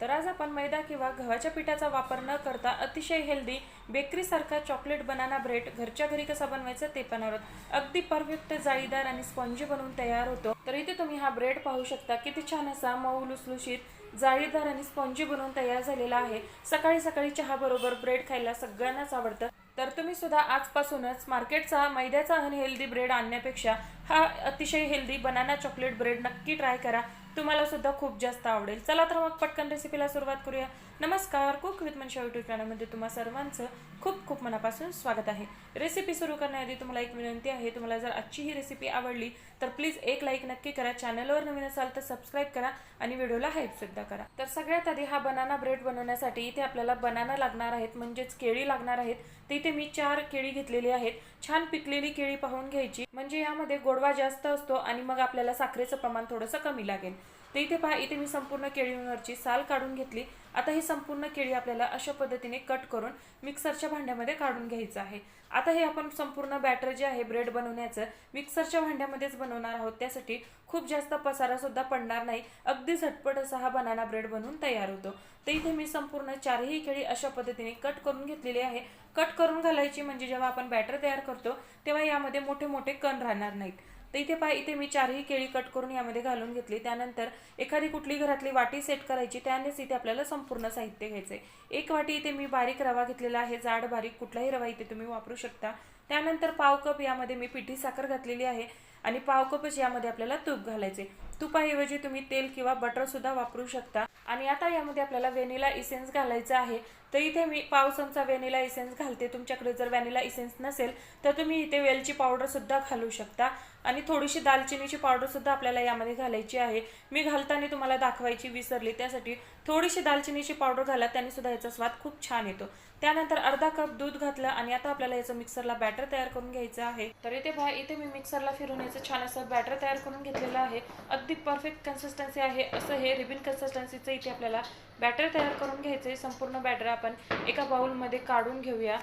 तर आज आपण मैदा किंवा गव्हाच्या पिठाचा वापर न करता अतिशय हेल्दी बेकरीसारखा चॉकलेट बनाना ब्रेड घरच्या घरी कसा बनवायचा ते पण आहोत अगदी परफेक्ट जाळीदार आणि स्पॉन्जी बनवून तयार होतो. तर इथे तुम्ही हा ब्रेड पाहू शकता किती छान असा मऊ लुसलुशीत जाळीदार आणि स्पॉन्जी बनवून तयार झालेला आहे. सकाळी सकाळी चहा बरोबर ब्रेड खायला सगळ्यांनाच आवडतं. तर तुम्ही सुद्धा आजपासूनच मार्केटचा मैद्याचा अनहेल्दी ब्रेड आणण्यापेक्षा हा अतिशय हेल्दी बनाना चॉकलेट ब्रेड नक्की ट्राय करा. तुम्हाला सुद्धा खूप जास्त आवडेल. चला तर मग पटकन रेसिपीला सुरुवात करूया. नमस्कार कुक विथ मनशा युट्यूब चॅनलमध्ये तुम्हा सर्वांचं खूप खूप मनापासून स्वागत आहे. रेसिपी सुरू करण्याआधी तुम्हाला एक विनंती आहे. तुम्हाला जर आजची ही रेसिपी आवडली तर प्लीज एक लाईक नक्की करा. चॅनलवर नवीन असाल तर सबस्क्राईब करा आणि व्हिडिओला हाईपसुद्धा करा. तर सगळ्यात आधी हा बनाना ब्रेड बनवण्यासाठी इथे आपल्याला बनाना लागणार आहेत म्हणजेच केळी लागणार आहेत. तर इथे मी चार केळी घेतलेली आहेत. छान पिकलेली केळी पाहून घ्यायची. म्हणजे यामध्ये गोडवा जास्त असतो आणि मग आपल्याला साखरेचं प्रमाण थोडंसं कमी लागेल. तर इथे पहा इथे मी संपूर्ण केळीवरची साल काढून घेतली. आता ही संपूर्ण केळी आपल्याला अशा पद्धतीने कट करून मिक्सरच्या भांड्यामध्ये काढून घ्यायचं आहे. आता हे आपण संपूर्ण बॅटर जे आहे ब्रेड बनवण्याचं मिक्सरच्या भांड्यामध्येच बनवणार आहोत. त्यासाठी खूप जास्त पसारा सुद्धा पडणार नाही. अगदी झटपट असा हा बनाना ब्रेड बनवून तयार होतो. तर इथे मी संपूर्ण चारही केळी अशा पद्धतीने कट करून घेतलेली आहे. कट करून घालायची म्हणजे जेव्हा आपण बॅटर तयार करतो तेव्हा यामध्ये मोठे मोठे कण राहणार नाहीत. तर इथे पहा इथे मी चारही केळी कट करून यामध्ये घालून घेतली. त्यानंतर एखादी कुठली घरातली वाटी सेट करायची त्यानेच इथे आपल्याला संपूर्ण साहित्य घ्यायचं आहे एक वाटी इथे मी बारीक रवा घेतलेला आहे जाड बारीक कुठलाही रवा इथे तुम्ही वापरू शकता. त्यानंतर पाव कप यामध्ये मी पिठी साखर घातलेली आहे आणि पाव कपच यामध्ये आपल्याला तूप घालायचे तुपाऐवजी तुम्ही तेल किंवा बटरसुद्धा वापरू शकता. आणि आता यामध्ये आपल्याला व्हॅनिला इसेन्स घालायचा आहे. तर इथे मी पाव चमचा व्हॅनिला इसेन्स घालते. तुमच्याकडे जर व्हॅनिला इसेन्स नसेल तर तुम्ही इथे वेलची पावडरसुद्धा घालू शकता. आणि थोडीशी दालचिनीची पावडरसुद्धा आपल्याला यामध्ये घालायची आहे. मी घालताना तुम्हाला दाखवायची विसरली त्यासाठी थोडीशी दालचिनीची पावडर घाला त्याने सुद्धा याचा स्वाद खूप छान येतो. त्यानंतर अर्धा कप दूध घातलं आणि आता आपल्याला याचं मिक्सरला बॅटर तयार करून घ्यायचं आहे. तर इथे बाहेर इथे मी मिक्सरला फिरून याचं छान असं बॅटर तयार करून घेतलेलं आहे. अगदी परफेक्ट कन्सिस्टन्सी आहे. असं हे रिबिन कन्सिस्टन्सीचं इथे आपल्याला बॅटर तयार करून घ्यायचं आहे संपूर्ण बॅटर आपण एका बाउलमध्ये काढून घेऊया.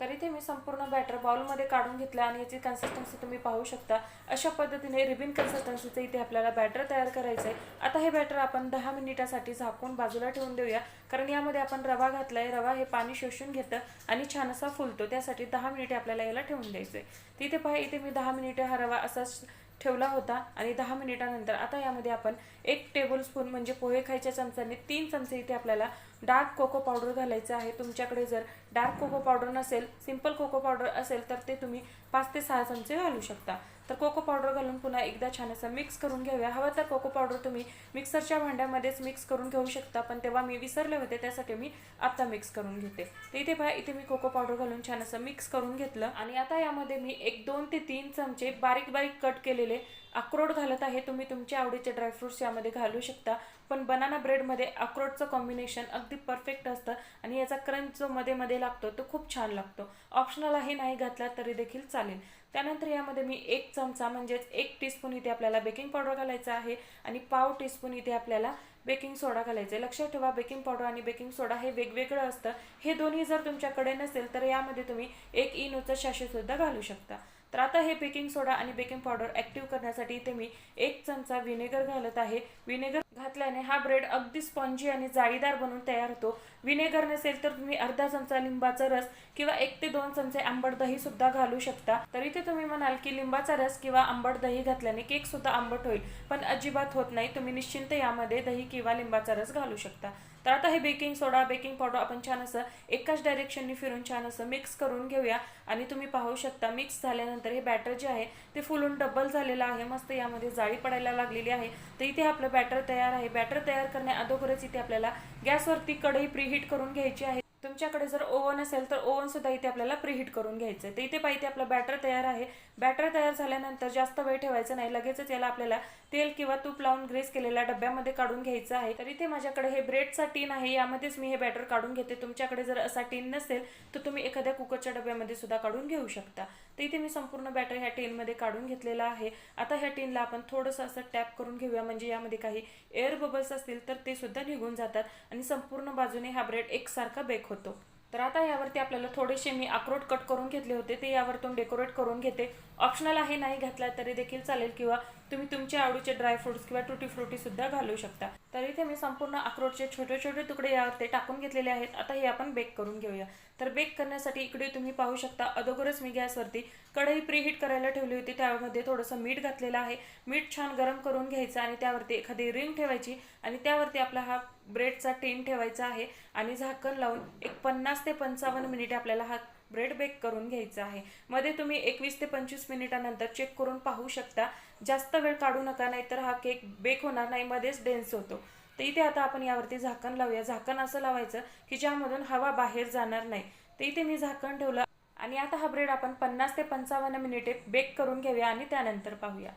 तर इथे मी संपूर्ण बॅटर बाउलमध्ये काढून घेतलं आणि याची कन्सिस्टन्सी तुम्ही पाहू शकता. अशा पद्धतीने रिबिन कन्सिस्टन्सीचं इथे आपल्याला बॅटर तयार करायचं आहे आता हे बॅटर आपण दहा मिनिटासाठी झाकून बाजूला ठेवून देऊया. कारण यामध्ये आपण रवा घातलाय. रवा हे पाणी शोषून घेतं आणि छान असा फुलतो. त्यासाठी दहा मिनिटे आपल्याला याला ठेवून द्यायचं आहे तिथे पहा इथे मी दहा मिनिटे हा रवा असाच ठेवला होता आणि दहा मिनिटानंतर आता यामध्ये आपण एक टेबलस्पून म्हणजे पोहे खायच्या चमच्याने तीन चमचे इथे आपल्याला डार्क कोको पावडर घालायचं आहे. तुमच्याकडे जर डार्क कोको पावडर नसेल सिंपल कोको पावडर असेल तर ते तुम्ही पाच ते सहा चमचे घालू शकता. तर कोको पावडर घालून पुन्हा एकदा छान असं मिक्स करून घेऊया हवं तर कोको पावडर तुम्ही मिक्सरच्या भांड्यामध्येच मिक्स करून घेऊ शकता पण तेव्हा मी विसरले होते त्यासाठी मी आत्ता मिक्स करून घेते. तर इथे पहा इथे मी कोको पावडर घालून छान असं मिक्स करून घेतलं. आणि आता यामध्ये मी एक दोन ते तीन चमचे बारीक बारीक कट केलेले अक्रोड घालत आहे तुम्ही तुमच्या आवडीचे ड्रायफ्रुट्स यामध्ये घालू शकता. पण बनाना ब्रेडमध्ये अक्रोडचं कॉम्बिनेशन अगदी परफेक्ट असतं आणि याचा क्रंच जो मध्ये मध्ये लागतो तो खूप छान लागतो. ऑप्शनल आहे नाही घातला तरी देखील चालेल. त्यानंतर यामध्ये मी एक चमचा म्हणजेच एक टीस्पून इथे आपल्याला बेकिंग पावडर घालायचा आहे आणि पाव टीस्पून इथे आपल्याला बेकिंग सोडा घालायचा आहे लक्षात ठेवा बेकिंग पावडर आणि बेकिंग सोडा हे वेगवेगळं असतं. हे दोन्ही जर तुमच्याकडे नसेल तर यामध्ये तुम्ही एक इनोचं सुद्धा घालू शकता. तर आता हे बेकिंग सोडा आणि बेकिंग पावडर ॲक्टिव्ह करण्यासाठी इथे मी एक चमचा व्हिनेगर घालत आहे. विनेगर घातल्याने हा ब्रेड अगदी स्पॉन्जी आणि जाळीदार बनून तयार होतो. विनेगर नसेल तर तुम्ही अर्धा चमचा लिंबाचा रस किंवा एक ते दोन चमचे आंबट दही सुद्धा घालू शकता. तर इथे तुम्ही म्हणाल की लिंबाचा रस किंवा आंबट दही घातल्याने केक सुद्धा आंबट होईल पण अजिबात होत नाही. तुम्ही निश्चिंत यामध्ये दही किंवा लिंबाचा रस घालू शकता. तर आता हे बेकिंग सोडा बेकिंग पावडर आपण छान असं एकाच डायरेक्शननी फिरून छान असं मिक्स करून घेऊया. आणि तुम्ही पाहू शकता मिक्स झाल्यानंतर हे बॅटर जे आहे ते फुलून डबल झालेलं आहे. मस्त यामध्ये जाळी पडायला लागलेली आहे. तर इथे आपलं बॅटर तयार आहे. बॅटर तयार करण्या अगोदरच इथे आपल्याला गॅसवरती कढई प्रीहीट करून घ्यायची आहे. तुमच्याकडे जर ओव्हन असेल तर ओव्हन सुद्धा इथे आपल्याला प्रीहीट करून घ्यायचं आहे तर इथे पाहिजे आपलं बॅटर तयार आहे. बॅटर तयार झाल्यानंतर जास्त वेळ ठेवायचं नाही. लगेचच याला आपल्याला तेल किंवा तूप लावून ग्रेस केलेल्या डब्यामध्ये काढून घ्यायचं आहे. तर इथे माझ्याकडे हे ब्रेडचा टीन आहे. यामध्येच मी हे बॅटर काढून घेते. तुमच्याकडे जर असा टीन नसेल तर तुम्ही एखाद्या कुकरच्या डब्यामध्ये सुद्धा काढून घेऊ शकता. तर इथे मी संपूर्ण बॅटर ह्या टीनमध्ये काढून घेतलेला आहे. आता ह्या टीनला आपण थोडंसं असं टॅप करून घेऊया. म्हणजे यामध्ये काही एअर बबल्स असतील तर ते सुद्धा निघून जातात. आणि संपूर्ण बाजूने हा ब्रेड एकसारखा बेक होतो. तर आता यावरती आपल्याला थोडेसे मी अक्रोट कट करून घेतले होते. ते यावरतून डेकोरेट करून घेते. ऑप्शनल आहे नाही घातला तरी देखील चालेल किंवा तुम्ही तुमच्या आवडीचे ड्रायफ्रुट्स किंवा टुटी फ्रुटी सुद्धा घालू शकता. तर इथे मी संपूर्ण अक्रोटचे छोटे छोटे तुकडे यावरती टाकून घेतलेले आहेत. आता हे आपण बेक करून घेऊया. तर बेक करण्यासाठी इकडे तुम्ही पाहू शकता अगोदरच मी गॅसवरती कढई प्रीहीट करायला ठेवली होती. त्यामध्ये थोडंसं मीठ घातलेलं आहे. मीठ छान गरम करून घ्यायचं आणि त्यावरती एखादी रिंग ठेवायची आणि त्यावरती आपला हा ब्रेडचा टीन ठेवायचा आहे आणि झाकण लावून एक पन्नास ते पंचावन्न मिनिटे आपल्याला हा ब्रेड बेक करून घ्यायचा आहे. मध्ये तुम्ही एकवीस ते पंचवीस मिनिटानंतर चेक करून पाहू शकता. जास्त वेळ काढू नका नाहीतर हा केक बेक होणार नाही मध्येच डेन्स होतो. तर इथे आता आपण यावरती झाकण लावूया. झाकण असं लावायचं की ज्यामधून हवा बाहेर जाणार नाही. तर इथे मी झाकण ठेवलं आणि आता हा ब्रेड आपण पन्नास ते पंचावन्न मिनिटे बेक करून घेऊया आणि त्यानंतर पाहूया.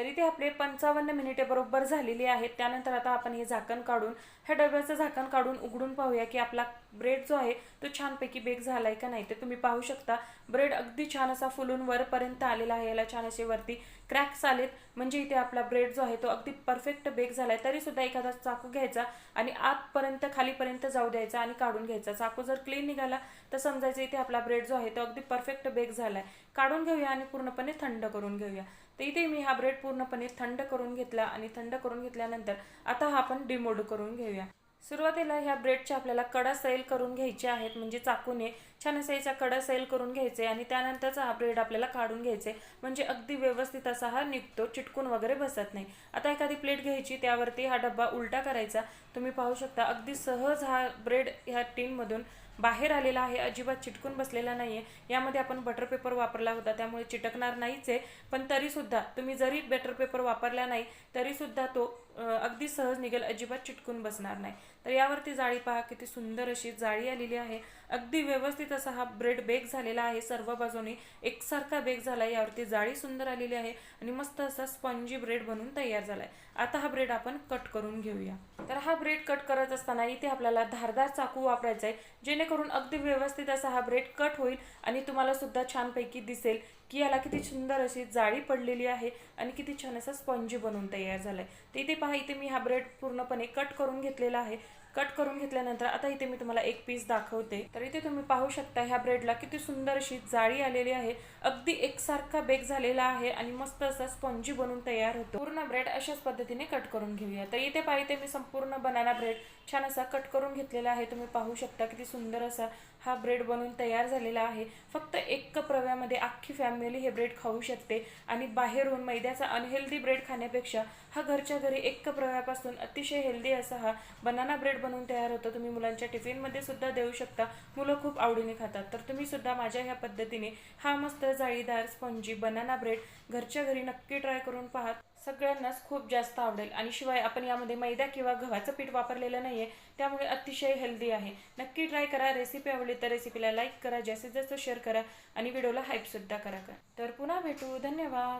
तर इथे आपले पंचावन्न मिनिटे बरोबर झालेली आहेत. त्यानंतर आता आपण हे झाकण काढून ह्या डब्याचं झाकण काढून उघडून पाहूया की आपला ब्रेड जो आहे तो छानपैकी बेक झालाय का नाही ते तुम्ही पाहू शकता. ब्रेड अगदी छान असा फुलून वरपर्यंत आलेला आहे याला छान असे वरती क्रॅक्स आलेत. म्हणजे इथे आपला ब्रेड जो आहे तो अगदी परफेक्ट बेक झालाय. तरी सुद्धा एखादा चाकू घ्यायचा आणि आतपर्यंत खालीपर्यंत जाऊ द्यायचा आणि काढून घ्यायचा. चाकू जर क्लीन निघाला तर समजायचं इथे आपला ब्रेड जो आहे तो अगदी परफेक्ट बेक झालाय. काढून घेऊया आणि पूर्णपणे थंड करून घेऊया. तर इथे मी हा ब्रेड पूर्णपणे थंड करून घेतला आणि थंड करून घेतल्यानंतर आता हा आपण डिमोड करून घेऊया. सुरुवातीला ह्या ब्रेडच्या आपल्याला कडा सैल करून घ्यायचे आहेत म्हणजे चाकूने छान असा याचा कडा सैल करून घ्यायचे आणि त्यानंतरचा हा ब्रेड आपल्याला काढून घ्यायचे म्हणजे अगदी व्यवस्थित असा हा निघतो चिटकून वगैरे बसत नाही. आता एखादी प्लेट घ्यायची त्यावरती हा डब्बा उलटा करायचा. तुम्ही पाहू शकता अगदी सहज हा ब्रेड ह्या टीनमधून बाहेर आलेला आहे अजिबात चिटकून बसलेला नाही आहे यामध्ये आपण बटर पेपर वापरला होता त्यामुळे चिटकणार नाहीच आहे. पण तरीसुद्धा तुम्ही जरी बटर पेपर वापरला नाही तरीसुद्धा तो अगदी सहज निघेल अजिबात चिटकून बसणार नाही. तर यावरती जाळी पहा किती सुंदर अशी जाळी आलेली आहे. अगदी व्यवस्थित असा हा ब्रेड बेक झालेला आहे. सर्व बाजूने एकसारखा बेक झाला आहे. यावरती जाळी सुंदर आलेली आहे आणि मस्त असा स्पंजी ब्रेड बनून तयार झालाय. आता हा ब्रेड आपण कट करून घेऊया. तर हा ब्रेड कट करत असताना इथे आपल्याला धारदार चाकू वापरायचा आहे जेणेकरून अगदी व्यवस्थित असा हा ब्रेड कट होईल आणि तुम्हाला सुद्धा छानपैकी दिसेल. की याला किती सुंदर अशी जाळी पडलेली आहे आणि किती छान असा स्पंजी बनवून तयार झालाय. तर इथे पहा इथे मी हा ब्रेड पूर्णपणे कट करून घेतलेला आहे. कट करून घेतल्यानंतर आता इथे मी तुम्हाला एक पीस दाखवते. तर इथे तुम्ही पाहू शकता ह्या ब्रेडला किती सुंदर अशी जाळी आलेली आहे. अगदी एकसारखा बेक झालेला आहे आणि मस्त असा स्पॉन्जी बनून तयार होतो. पूर्ण ब्रेड अशाच पद्धतीने कट करून घेऊया. तर इथे पाहिजे मी संपूर्ण बनाना ब्रेड छान असा कट करून घेतलेला आहे. तुम्ही पाहू शकता किती सुंदर असा हा ब्रेड बनवून तयार झालेला आहे. फक्त एक कप रव्यामध्ये अख्खी फॅमिली हे ब्रेड खाऊ शकते. आणि बाहेरून मैद्याचा अनहेल्दी ब्रेड खाण्यापेक्षा हा घरच्या घरी एक कप रव्यापासून अतिशय हेल्दी असा हा बनाना ब्रेड बनवून तयार होतो. तुम्ही मुलांच्या टिफिनमध्ये सुद्धा देऊ शकता. मुलं खूप आवडीने खातात. तर तुम्ही सुद्धा माझ्या ह्या पद्धतीने हा मस्त जाळीदार स्पंजी बनाना ब्रेड घरच्या घरी नक्की ट्राय करून पाहात सगळ्यांनाच खूप जास्त आवडेल. आणि शिवाय आपण यामध्ये मैदा किंवा गव्हाचं पीठ वापरलेलं नाही आहे त्यामुळे अतिशय हेल्दी आहे. नक्की ट्राय करा रेसिपी आवडली तर रेसिपीला लाईक करा जास्तीत जास्त शेअर करा आणि व्हिडिओला हाईपसुद्धा करा करा. तर पुन्हा भेटू धन्यवाद!